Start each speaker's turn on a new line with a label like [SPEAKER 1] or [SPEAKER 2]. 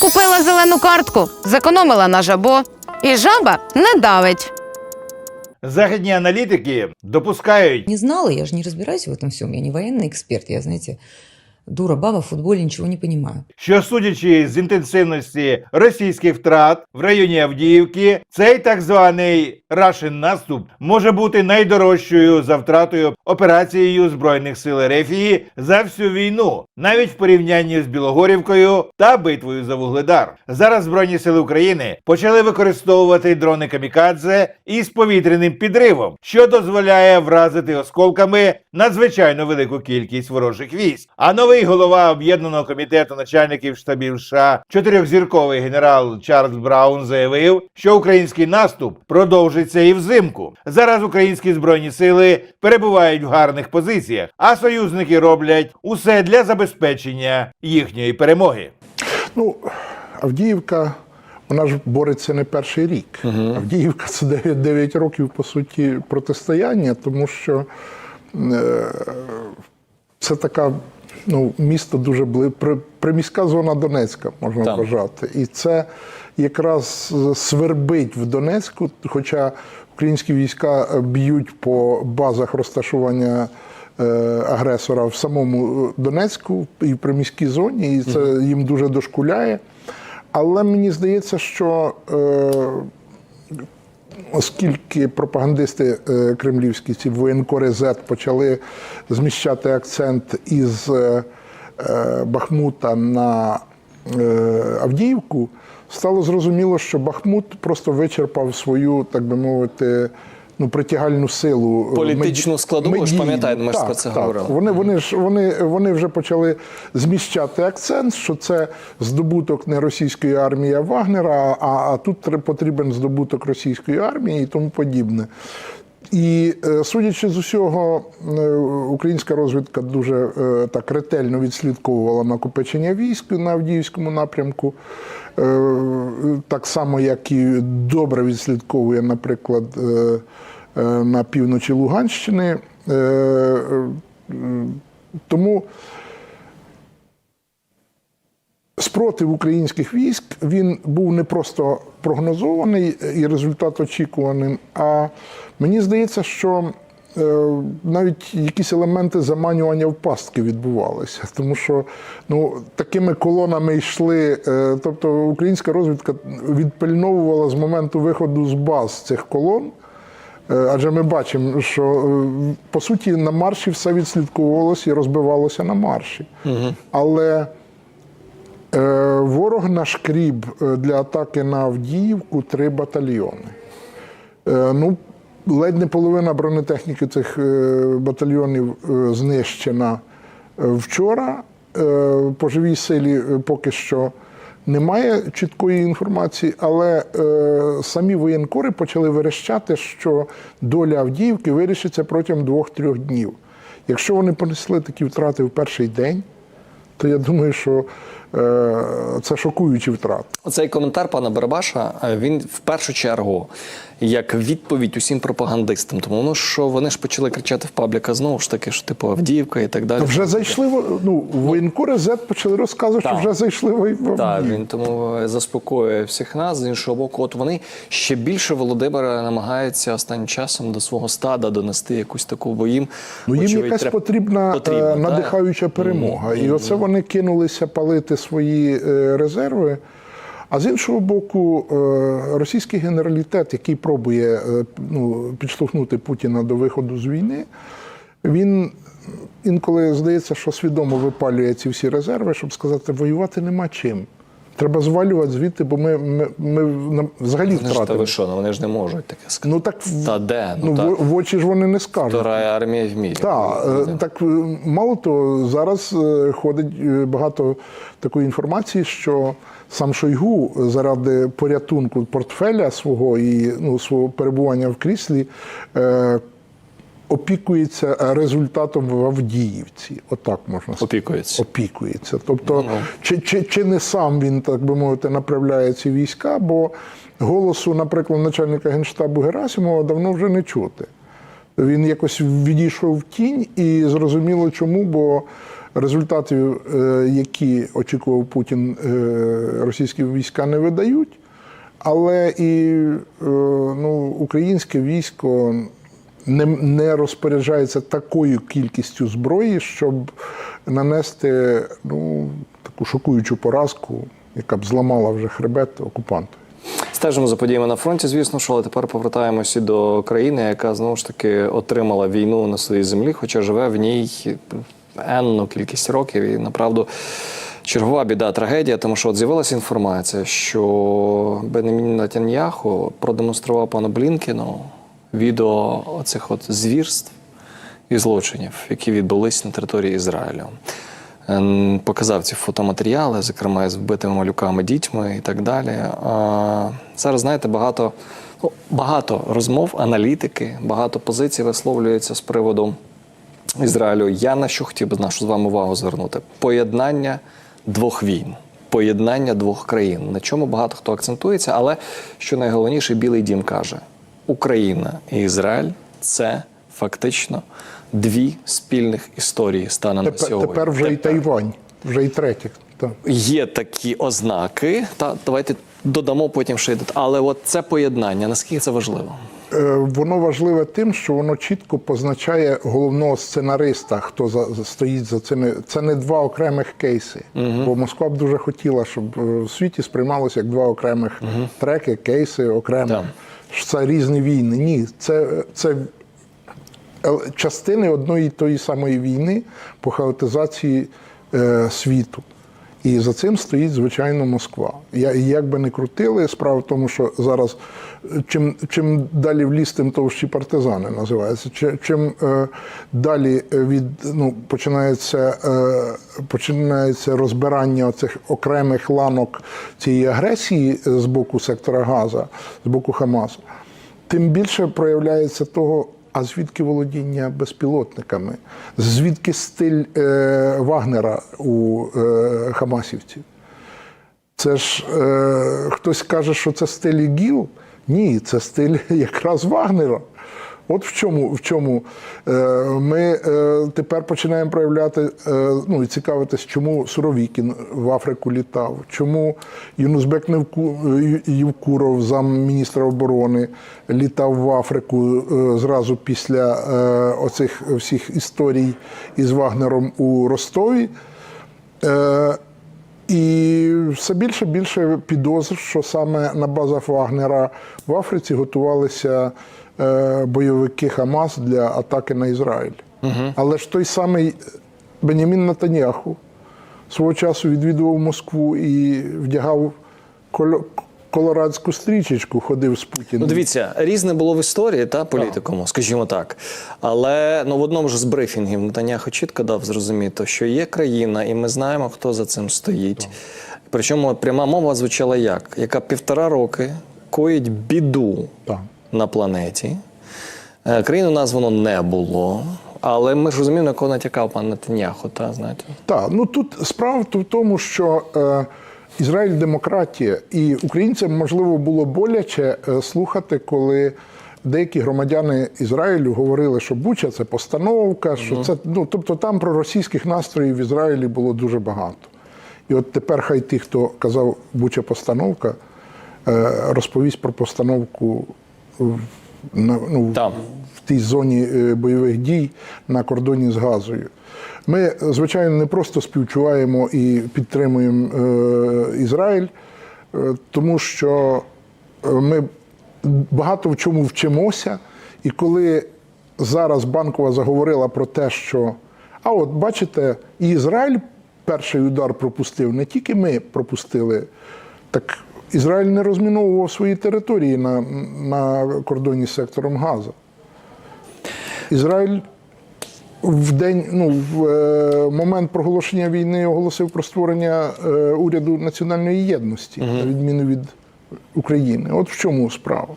[SPEAKER 1] Купила зелену картку, зекономила на жабо, і жаба не давить.
[SPEAKER 2] Західні аналітики допускають,
[SPEAKER 3] Не знала, я же не разбираюсь в этом всем. Я не военный эксперт, я, знаете, дура баба в футболе, ничего не понимаю.
[SPEAKER 2] що судячи з інтенсивності російських втрат в районі Авдіївки, цей так званий Рашин наступ може бути найдорожчою за втратою операцією збройних сил Ерефії за всю війну, навіть в порівнянні з Білогорівкою та битвою за Вугледар. Зараз збройні сили України почали використовувати дрони камікадзе із повітряним підривом, що дозволяє вразити осколками надзвичайно велику кількість ворожих військ. А новий голова об'єднаного комітету начальників штабів США, чотирьохзірковий генерал Чарльз Браун заявив, що український наступ продовжиться і взимку. Зараз українські збройні сили перебувають в гарних позиціях, а союзники роблять усе для забезпечення їхньої перемоги.
[SPEAKER 4] Ну, Авдіївка, вона ж бореться не перший рік. Авдіївка це 9, 9 років, по суті, протистояння, тому що це така. Ну, місто дуже бли... приміська зона Донецька, можна
[SPEAKER 5] Так.
[SPEAKER 4] вважати. І це якраз свербить в Донецьку, хоча українські війська е, б'ють по базах розташування е, агресора в самому е, Донецьку і в приміській зоні, і це їм дуже дошкуляє. Але мені здається, що е, оскільки пропагандисти е, кремлівські, ці воєнкори Z почали зміщати акцент із е, е, Бахмута на Авдіївку, стало зрозуміло, що Бахмут просто вичерпав свою, так би мовити, ну, притягальну силу. е,
[SPEAKER 5] Політичну складову, ви ж пам'ятаєте, ми ж про це
[SPEAKER 4] так.
[SPEAKER 5] говорили.
[SPEAKER 4] Вони, вони ж вони, вони вже почали зміщати акцент, що це здобуток не російської армії, а Вагнера, а, а тут потрібен здобуток російської армії і тому подібне. І е, судячи з усього, е, українська розвідка дуже е, так ретельно відслідковувала накопичення військ на Авдіївському напрямку, так само, як і добре відслідковує, наприклад, на півночі Луганщини. Тому спротив українських військ він був не просто прогнозований і результат очікуваним, а мені здається, що е, навіть якісь елементи заманювання в пастки відбувалися, тому що ну, такими колонами йшли. е, Тобто українська розвідка відпильновувала з моменту виходу з баз цих колон. Е, Адже ми бачимо, що по суті на марші все відслідковувалося і розбивалося на марші. Але Е, Ворог нашкріб е, для атаки на Авдіївку три батальйони. Е, Ну, ледь не половина бронетехніки цих е, батальйонів е, знищена е, вчора. Е, По живій силі е, поки що немає чіткої інформації, але е, самі воєнкори почали верещати, що доля Авдіївки вирішиться протягом двох-трьох днів. Якщо вони понесли такі втрати в перший день, то я думаю, що е, це шокуючі втрати.
[SPEAKER 5] Оцей коментар пана Барабаша е, він в першу чергу як відповідь усім пропагандистам. Тому ну, що вони ж почали кричати в пабліка знову ж таки, що типу Авдіївка і так далі.
[SPEAKER 4] Вже зайшли в- ну, воєнкори Z почали розказувати, що вже зайшли в
[SPEAKER 5] Так, він тому е, заспокоює всіх нас. З іншого боку, от вони ще більше Володимира намагаються останнім часом до свого стада донести якусь таку, бо їм
[SPEAKER 4] Ну, їм
[SPEAKER 5] очевидь,
[SPEAKER 4] якась
[SPEAKER 5] треба-
[SPEAKER 4] потрібна,
[SPEAKER 5] потрібно,
[SPEAKER 4] е,
[SPEAKER 5] так?
[SPEAKER 4] надихаюча перемога. І оце вони кинулися палити свої е, резерви. А з іншого боку, е, російський генералітет, який пробує е, ну, підштовхнути Путіна до виходу з війни, він інколи здається, що свідомо випалює ці всі резерви, щоб сказати, воювати нема чим. Треба звалювати звідти, бо ми, ми, ми взагалі
[SPEAKER 5] Вони ж, та
[SPEAKER 4] втратили.
[SPEAKER 5] ви що, ну вони ж не можуть таке сказати.
[SPEAKER 4] Ну так
[SPEAKER 5] Та де? Ну,
[SPEAKER 4] ну,
[SPEAKER 5] та-
[SPEAKER 4] в, в очі ж вони не скажуть.
[SPEAKER 5] Вторая армія в мірі.
[SPEAKER 4] Так, е, так е, мало того, зараз е, ходить багато такої інформації, що сам Шойгу заради порятунку портфеля свого і ну, свого перебування в кріслі е, опікується результатом в Авдіївці. Отак можна сказати.
[SPEAKER 5] Опікується.
[SPEAKER 4] Опікується. Тобто, чи, чи, чи не сам він, так би мовити, направляє ці війська, бо голосу, наприклад, начальника генштабу Герасимова давно вже не чути. Він якось відійшов в тінь, і зрозуміло чому, бо результатів, е, які очікував Путін, е, російські війська не видають. Але і е, ну, українське військо не, не розпоряджається такою кількістю зброї, щоб нанести ну, таку шокуючу поразку, яка б зламала вже хребет окупанту.
[SPEAKER 5] Стежимо за подіями на фронті, звісно, що, але тепер повертаємося до країни, яка знову ж таки отримала війну на своїй землі, хоча живе в ній енну кількість років. І направду чергова біда, трагедія, тому що от з'явилася інформація, що Бенемін Натаньяху продемонстрував пану Блінкіну відео оцих от звірств і злочинів, які відбулись на території Ізраїлю. Ем, Показав ці фотоматеріали, зокрема з вбитими малюками, дітьми і так далі. Зараз, знаєте, багато, ну, багато розмов, аналітики, багато позицій висловлюється з приводу Ізраїлю. Я на що хотів би нашу з вами увагу звернути? Поєднання двох війн, поєднання двох країн. На чому багато хто акцентується, але що найголовніше, Білий Дім каже: Україна і Ізраїль це фактично дві спільних історії станом на
[SPEAKER 4] Тепер,
[SPEAKER 5] сьогодні.
[SPEAKER 4] тепер вже і Тайвань, вже і третє. Так.
[SPEAKER 5] Є такі ознаки, та давайте додамо потім ще й Але от це поєднання, наскільки це важливо?
[SPEAKER 4] Е, Воно важливе тим, що воно чітко позначає головного сценариста, хто за, за- стоїть за цими. Це не два окремих кейси. Бо Москва б дуже хотіла, щоб е, в світі сприймалося як два окремих треки, кейси окремо.
[SPEAKER 5] Так.
[SPEAKER 4] Що Це різні війни. Ні, це, це частини одної тої самої війни по хаотизації е, світу. І за цим стоїть, звичайно, Москва. Я, як би не крутили, справа в тому, що зараз е, чим, чим далі в ліс, тим товщі партизани називаються. Чим е, далі від ну, починається, е, починається розбирання цих окремих ланок цієї агресії е, з боку сектора Газа, з боку Хамасу, тим більше проявляється того, а звідки володіння безпілотниками, звідки стиль е, Вагнера у е, Хамасівців. Це ж е, хтось каже, що це стиль ІГІЛ. Ні, це стиль якраз Вагнера. От в чому, в чому е, ми е, тепер починаємо проявляти е, ну і цікавитись, чому Суровікін в Африку літав, чому Юнузбек Євкуров, замміністра оборони, літав в Африку зразу після оцих всіх історій із Вагнером у Ростові. І все більше більше підозр, що саме на базах Вагнера в Африці готувалися бойовики Хамас для атаки на Ізраїль. Але ж той самий Бенямін Натаняху свого часу відвідував Москву і вдягав коло- колорадську стрічечку, ходив з Путіним.
[SPEAKER 5] Ну, дивіться, різне було в історії та політикуму, скажімо так. Але ну в одному ж з брифінгів Нетаняху чітко дав зрозуміти, що є країна, і ми знаємо, хто за цим стоїть. Причому пряма мова звучала як, яка півтора роки коїть біду
[SPEAKER 4] Так.
[SPEAKER 5] На планеті. Е, Країну названо не було. Але ми ж розуміємо, на кого натякав пан Нетаняху, та знаєте.
[SPEAKER 4] Так, ну тут справа в тому, що е, Ізраїль демократія, і українцям можливо було боляче е, слухати, коли деякі громадяни Ізраїлю говорили, що Буча це постановка, що це ну тобто там про російських настроїв в Ізраїлі було дуже багато. І от тепер хай ті, хто казав Буча постановка, е, розповість про постановку на, ну,
[SPEAKER 5] Там.
[SPEAKER 4] в тій зоні е, бойових дій на кордоні з Газою. Ми, звичайно, не просто співчуваємо і підтримуємо е, Ізраїль, е, тому що е, ми багато в чому вчимося. І коли зараз банкова заговорила про те, що а от бачите, і Ізраїль перший удар пропустив, не тільки ми пропустили, так Ізраїль не розміновував свої території на, на кордоні з сектором Газа. Ізраїль в день, ну, в е, момент проголошення війни оголосив про створення е, уряду національної єдності, на відміну від України. От в чому справа.